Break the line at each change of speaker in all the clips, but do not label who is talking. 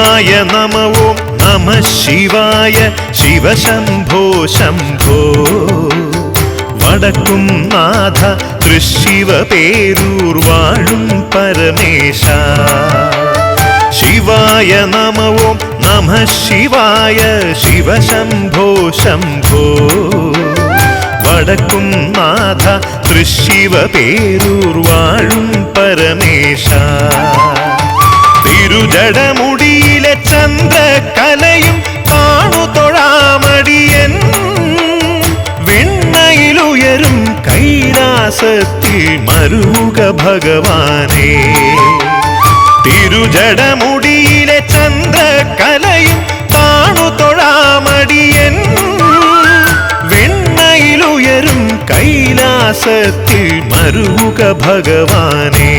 നമ നമവോ നമ ശിവായ ശിവശംഭോ ശംഭോ. വടക്കും നാഥ തൃശിവ പേരൂർ വാഴും പരമേശ. ശിവായ നമവോ നമ ശിവായ ശിവശംഭോ ശംഭോ. വടക്കും നാഥ തൃശിവ പേരൂർ വാഴും പരമേശ. தந்த
கலையும் காணு தொழாமடியன் விண்ணையிலுயரும் கைலாசத்தில் மருக பகவானே. திருஜடமுடியிலே சந்திர கலையும் காணு தொழாமடியன் விண்ணையிலுயரும்
கைலாசத்தில் மருக பகவானே.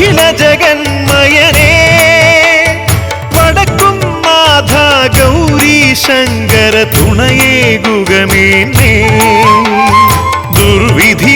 അഖില ജഗന്മയനേ വടക്കും നാഥ ഗൗരി ശങ്കര തുണയേകുകമേന്നേ ദുർവിധി